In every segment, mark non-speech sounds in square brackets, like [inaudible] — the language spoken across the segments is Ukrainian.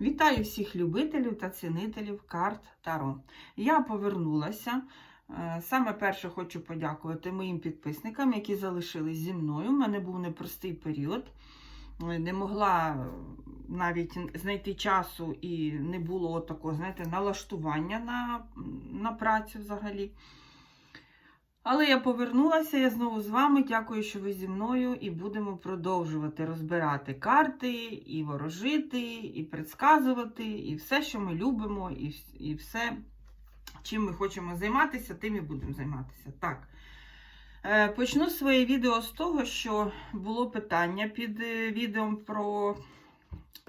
Вітаю всіх любителів та цінителів карт Таро. Я повернулася. Е, Саме перше хочу подякувати моїм підписникам, які залишились зі мною. У мене був непростий період. Е, Не могла е, навіть знайти часу і не було такого, знаєте, налаштування на, на працю взагалі. Але я повернулася, я знову з вами. Дякую, що ви зі мною, і будемо продовжувати розбирати карти, і ворожити, і предсказувати, і все, що ми любимо, і, і все, чим ми хочемо займатися, тим і будемо займатися. Так. Е, Почну своє відео з того, що було питання під е, відео про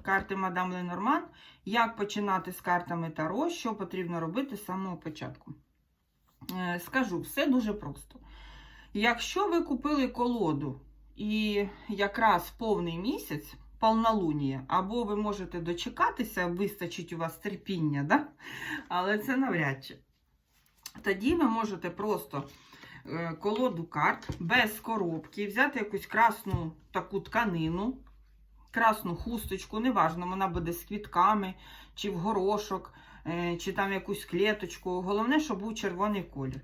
карти Мадам Ленорман, як починати з картами Таро, що потрібно робити з самого початку. Е, Скажу, все дуже просто. Якщо ви купили колоду і якраз повний місяць, повнолунія, або ви можете дочекатися, вистачить у вас терпіння, да? але це навряд чи. Тоді ви можете просто е, колоду карт без коробки, взяти якусь красну таку тканину, красну хусточку, неважно, вона буде з квітками, чи в горошок, чи там якусь клеточку. Головне, щоб був червоний колір.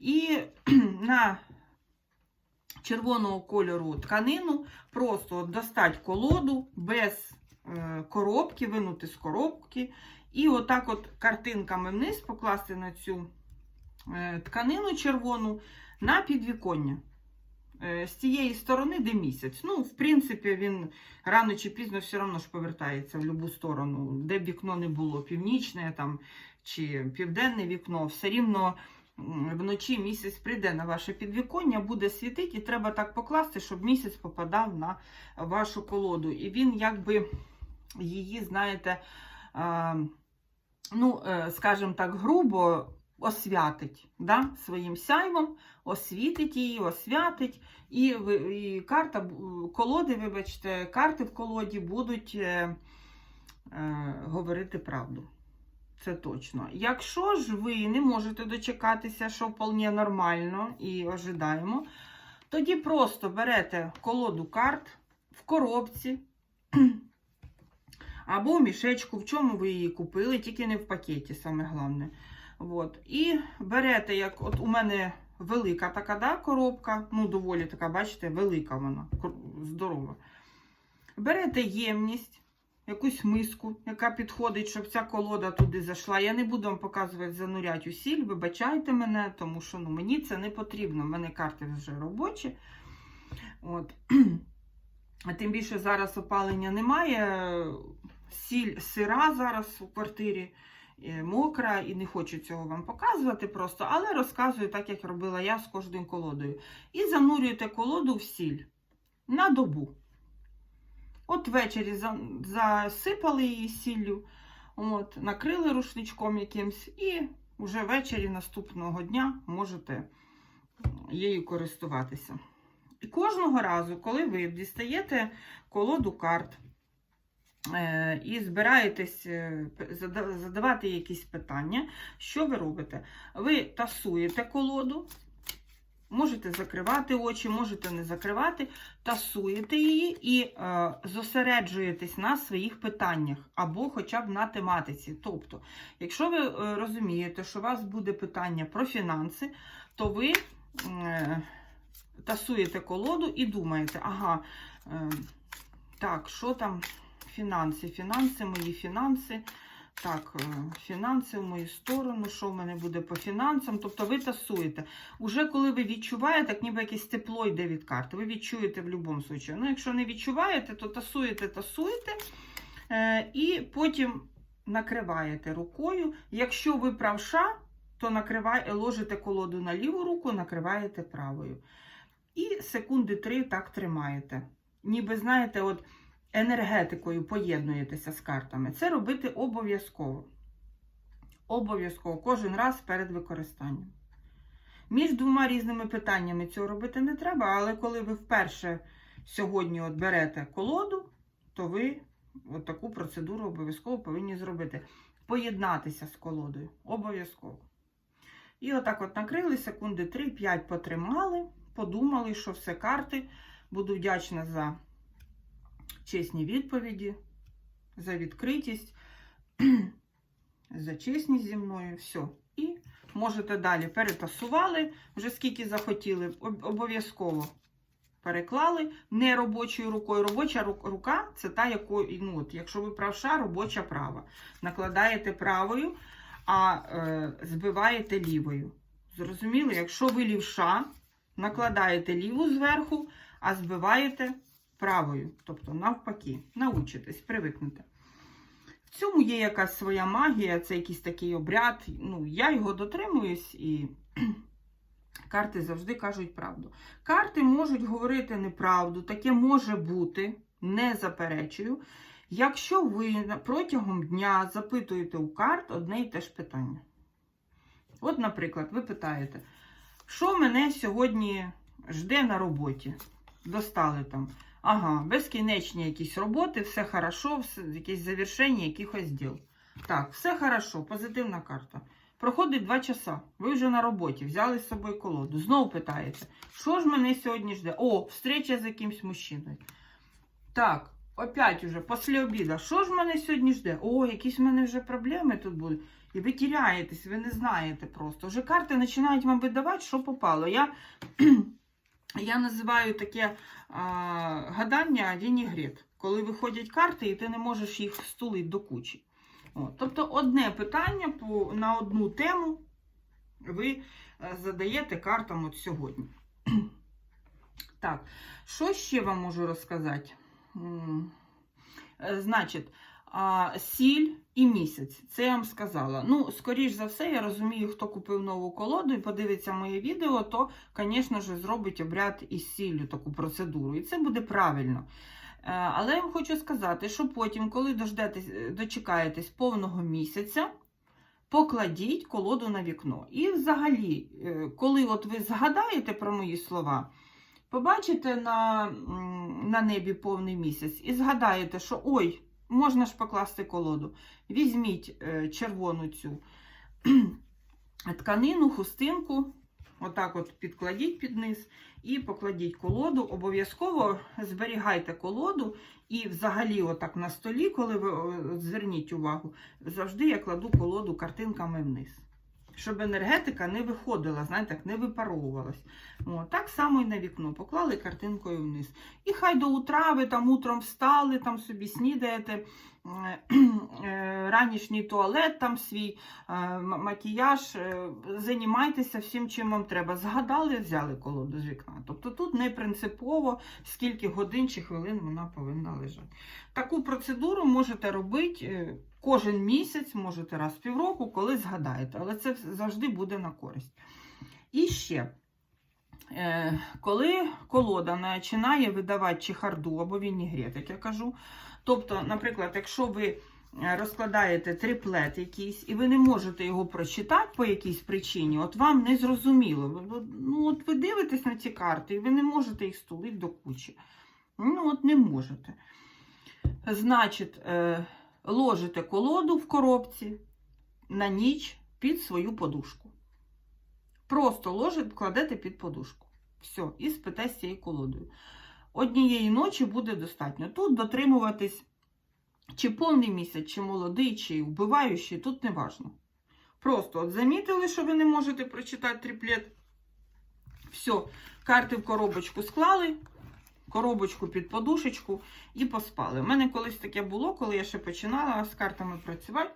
І [clears throat] на червоного кольору тканину просто достать колоду без е, коробки, винути з коробки. І отак от картинками вниз покласти на цю е, тканину червону на підвіконня. Е, З цієї сторони, де місяць. Ну, в принципі, він рано чи пізно все одно ж повертається в будь-яку сторону, де б вікно не було, північне там, чи південне вікно, все рівно вночі місяць прийде на ваше підвіконня, буде світити, і треба так покласти, щоб місяць попадав на вашу колоду. І він якби її, знаєте, ну, е, скажімо так, грубо освятить да, своїм сяйвом, освітить її, освятить, і, і карта, колоди, вибачте, карти в колоді будуть е, е, говорити правду. Це точно. Якщо ж ви не можете дочекатися, що вполне нормально і ожидаємо, тоді просто берете колоду карт в коробці [clears throat] або в мішечку, в чому ви її купили, тільки не в пакеті, саме головне. От. І берете, як от у мене велика така да, коробка, ну доволі така, бачите, велика вона, здорова. Берете ємність, якусь миску, яка підходить, щоб ця колода туди зайшла. Я не буду вам показувати занурять у сіль, вибачайте мене, тому що ну, мені це не потрібно. У мене карти вже робочі. От. А тим більше зараз опалення немає. Сіль сира зараз у квартирі мокра і не хочу цього вам показувати просто, але розказую так, як робила я з кожною колодою. І занурюєте колоду в сіль на добу. От ввечері засипали її сіллю, от, накрили рушничком якимсь, і вже ввечері наступного дня можете її користуватися. І кожного разу, коли ви дістаєте колоду карт е, і збираєтесь е, задавати якісь питання, що ви робите? Ви тасуєте колоду, можете закривати очі, можете не закривати, тасуєте її і е, зосереджуєтесь на своїх питаннях або хоча б на тематиці. Тобто, якщо ви е, розумієте, що у вас буде питання про фінанси, то ви е, тасуєте колоду і думаєте, ага, е, так, що там фінанси? Фінанси, мої фінанси. Так, е, фінанси в мою сторону, що в мене буде по фінансам. Тобто ви тасуєте. Уже коли ви відчуваєте, як ніби якесь тепло йде від карти, ви відчуєте в будь-якому випадку. Ну, якщо не відчуваєте, то тасуєте, тасуєте, е, і потім накриваєте рукою. Якщо ви правша, то накриває, ложите колоду на ліву руку, накриваєте правою. І секунди три так тримаєте. Ніби, знаєте, от енергетикою поєднуєтеся з картами. Це робити обов'язково. Обов'язково кожен раз перед використанням. Між двома різними питаннями цього робити не треба, але коли ви вперше сьогодні от берете колоду, то ви от таку процедуру обов'язково повинні зробити. Поєднатися з колодою. Обов'язково. І отак от накрили секунди 3-5 потримали, подумали, що все карти. Буду вдячна за чесні відповіді. за відкритість, [clears throat] за чесність зі мною. Все. І можете далі перетасували, вже скільки захотіли, обов'язково переклали не робочою рукою. Робоча рука це та, якою, ну, от, якщо ви правша, робоча права. Накладаєте правою, а е, збиваєте лівою. Зрозуміли? Якщо ви лівша, накладаєте ліву зверху, а збиваєте правою. Тобто навпаки, научитесь, привикнете. В цьому є якась своя магія, це якийсь такий обряд. Ну, я його дотримуюсь і [clears throat] карти завжди кажуть правду. Карти можуть говорити неправду, таке може бути, не заперечую. Якщо ви протягом дня запитуєте у карт одне і те ж питання. От, наприклад, ви питаєте, що мене сьогодні жде на роботі? Достали там. Ага, безкінечні якісь роботи, все хорошо, все, якесь завершення якихось діл. Так, все хорошо, позитивна карта. Проходить два часа. Ви вже на роботі, взяли з собою колоду. Знову питаєте, що ж мене сьогодні жде? О, встреча з якимсь мужчиною. Так, опять уже, після обіду, що ж мене сьогодні жде? О, якісь в мене вже проблеми тут будуть. І ви тіряєтесь, ви не знаєте просто. Вже карти починають вам видавати, що попало. Я, я називаю таке а, гадання вінігрет, коли виходять карти, і ти не можеш їх стулити до кучі. От, тобто одне питання по, на одну тему ви е, задаєте картам от сьогодні. [clears throat] Так, що ще вам можу розказати? Е, Значить, а, сіль і місяць. Це я вам сказала. Ну, скоріш за все, я розумію, хто купив нову колоду і подивиться моє відео, то, звісно ж, зробить обряд із сіллю таку процедуру. І це буде правильно. Е, Але я вам хочу сказати, що потім, коли дождетесь, е, дочекаєтесь повного місяця, покладіть колоду на вікно. І взагалі, е, коли от ви згадаєте про мої слова, побачите на, на небі повний місяць і згадаєте, що ой, можна ж покласти колоду. Візьміть е, червону цю [clears throat] тканину, хустинку, отак от підкладіть під низ і покладіть колоду. Обов'язково зберігайте колоду. І взагалі, отак на столі, коли ви зверніть увагу, завжди я кладу колоду картинками вниз. Щоб енергетика не виходила, знаєте, не випаровувалась. О, так само і на вікно. Поклали картинкою вниз. І хай до утра ви там утром встали, там собі снідаєте, е, е, ранішній туалет там свій, е, макіяж, займайтеся всім, чим вам треба. Згадали, взяли колоду з вікна. Тобто тут не принципово, скільки годин чи хвилин вона повинна лежати. Таку процедуру можете робити кожен місяць, можете раз в півроку, коли згадаєте, але це завжди буде на користь. І ще. Е, Коли колода починає видавати чехарду або вінігрет, як я кажу. Тобто, наприклад, якщо ви е, розкладаєте триплет якийсь, і ви не можете його прочитати по якійсь причині, от вам не зрозуміло. Ну, от ви дивитесь на ці карти, і ви не можете їх стулити до кучі. Ну, от не можете. Значить, е, ложите колоду в коробці на ніч під свою подушку. Просто ложите, кладете під подушку. Все, і спите з цією колодою. Однієї ночі буде достатньо. Тут дотримуватись чи повний місяць, чи молодий, чи вбиваючий, тут не важно. Просто от замітили, що ви не можете прочитати триплет. Все, карти в коробочку склали, коробочку під подушечку і поспали. У мене колись таке було, коли я ще починала з картами працювати.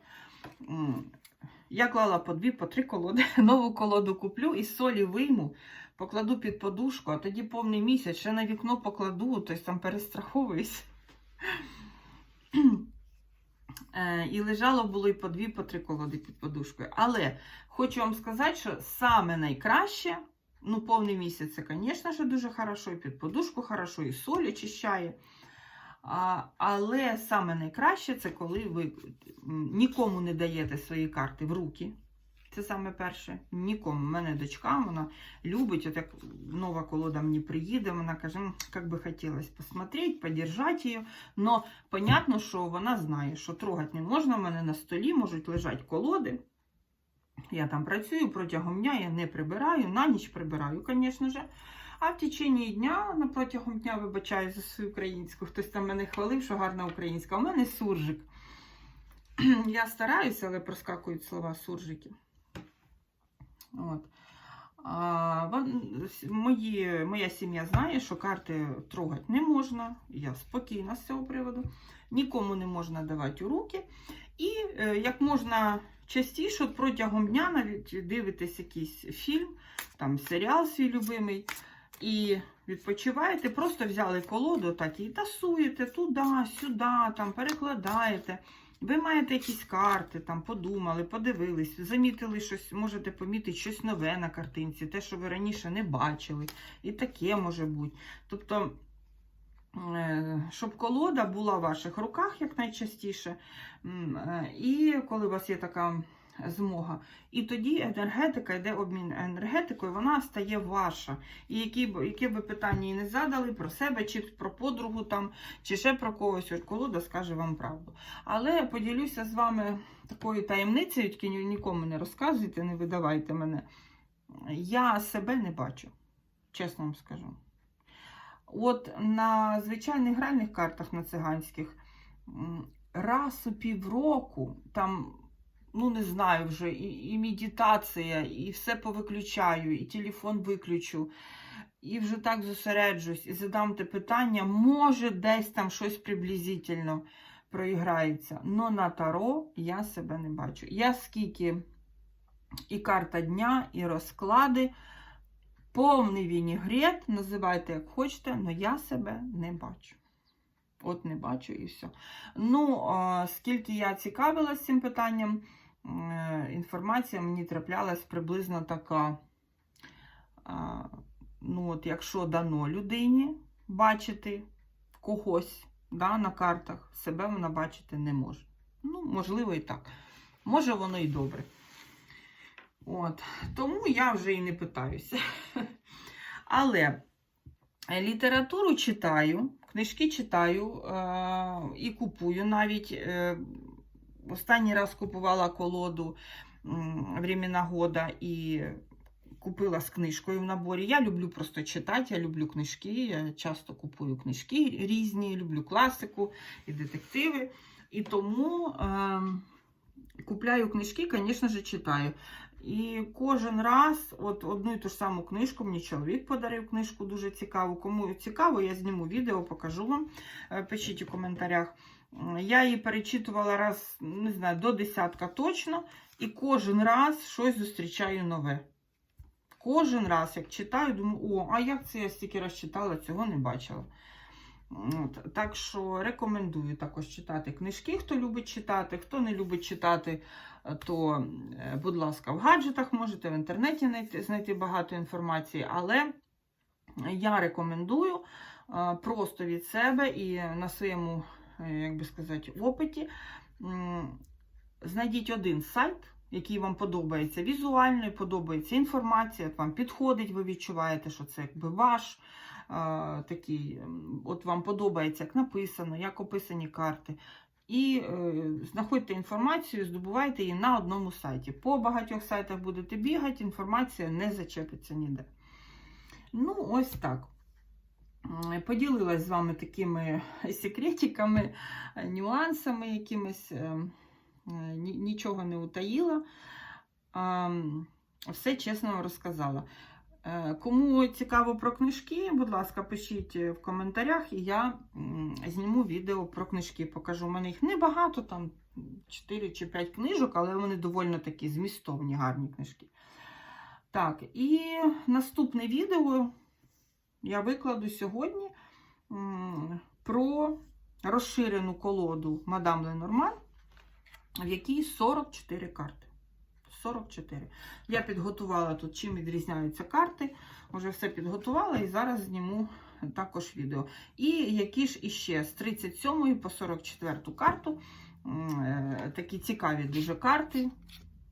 Я клала по дві, по три колоди. [laughs] Нову колоду куплю і солі вийму, покладу під подушку, а тоді повний місяць, ще на вікно покладу, тобто там перестраховуюсь. [clears throat] Е, І лежало було і по дві, по три колоди під подушкою. Але хочу вам сказати, що саме найкраще, ну, повний місяць, це, звісно ж, дуже хорошо, і під подушку хорошо, і соль очищає. А, але саме найкраще це коли ви нікому не даєте свої карти в руки. Це саме перше. Нікому. У мене дочка, вона любить, от як нова колода мені приїде, вона каже, як би хотілося посмотреть, подержати її. Но понятно, що вона знає, що трогати не можна. У мене на столі можуть лежати колоди. Я там працюю протягом дня, я не прибираю, на ніч прибираю, звісно ж. А в течение дня, на протягом дня, вибачаю за свою українську, хтось там мене хвалив, що гарна українська. У мене суржик. [clears throat] я стараюся, але проскакують слова суржики. От. А, мої, моя сім'я знає, що карти трогати не можна. Я спокійна з цього приводу. Нікому не можна давати у руки. І е, як можна частіше, от протягом дня навіть дивитесь якийсь фільм, там серіал свій любимий, і відпочиваєте, просто взяли колоду так і тасуєте туди, сюди, там перекладаєте. Ви маєте якісь карти, там подумали, подивились, замітили щось, можете помітити щось нове на картинці, те, що ви раніше не бачили. І таке може бути. Тобто, щоб колода була в ваших руках якнайчастіше, е, і коли у вас є така змога, і тоді енергетика йде обмін енергетикою, вона стає ваша. І які яке би питання і не задали про себе, чи про подругу там, чи ще про когось, колода скаже вам правду. Але поділюся з вами такою таємницею, тільки ні- нікому не розказуйте, не видавайте мене. Я себе не бачу, чесно вам скажу. От на звичайних гральних картах на циганських раз у півроку там, ну не знаю вже, і, і медитація, і все повиключаю, і телефон виключу, і вже так зосереджусь, і задам те питання, може десь там щось приблизительно проіграється. Но на таро я себе не бачу. Я скільки і карта дня, і розклади. Повний вінігрет, називайте як хочете, але я себе не бачу. От не бачу і все. Ну, скільки я цікавилась цим питанням, е, інформація мені траплялась приблизно така. Ну, от якщо дано людині бачити когось да, на картах, себе вона бачити не може. Ну, можливо, і так. Може, воно і добре. От, тому я вже і не питаюся. [laughs] Але літературу читаю, книжки читаю е- і купую навіть. Е- останній раз купувала колоду Времена года і купила з книжкою в наборі. Я люблю просто читати, я люблю книжки, я часто купую книжки різні, люблю класику і детективи. І тому е- купляю книжки, звісно ж, читаю. І кожен раз, от одну і ту ж саму книжку, мені чоловік подарив книжку дуже цікаву. Кому цікаво, я зніму відео, покажу вам. Е, Пишіть у коментарях. Я її перечитувала раз, не знаю, до десятка точно, і кожен раз щось зустрічаю нове. Кожен раз, як читаю, думаю, о, а як це я стільки раз читала, цього не бачила. От, так що рекомендую також читати книжки, хто любить читати, хто не любить читати, е, то, е, будь ласка, в гаджетах можете в інтернеті знайти, багато інформації, але я рекомендую е, просто від себе і на своєму, як би сказати, опиті. Знайдіть один сайт, який вам подобається візуально, подобається інформація, вам підходить, ви відчуваєте, що це якби ваш такий, от вам подобається, як написано, як описані карти. І е, знаходьте інформацію, здобувайте її на одному сайті. По багатьох сайтах будете бігати, інформація не зачепиться ніде. Ну, ось так. Поділилась з вами такими [laughs] секретиками, нюансами якимись. е, Нічого не утаїла. Все чесно розказала. Е, Кому цікаво про книжки, будь ласка, пишіть в коментарях, і я зніму відео про книжки. Покажу. У мене їх небагато, там 4 чи 5 книжок, але вони доволі такі змістовні, гарні книжки. Так, і наступне відео я викладу сьогодні про розширену колоду Мадам Ленорман, в якій 44 карти. 44. Я підготувала тут, чим відрізняються карти. Вже все підготувала і зараз зніму також відео. І які ж іще з 37 по 44 карту. е, Такі цікаві дуже карти.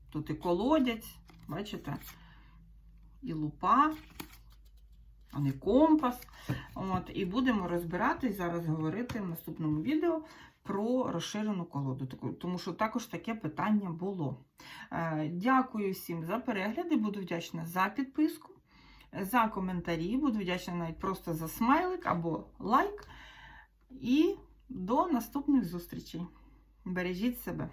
Тут і колодязь, бачите, і лупа, а не компас. От, і будемо розбиратись, зараз говорити в наступному відео про розширену колоду, тому що також таке питання було. Е, Дякую всім за перегляди, буду вдячна за підписку, за коментарі, буду вдячна навіть просто за смайлик або лайк. І до наступних зустрічей. Бережіть себе.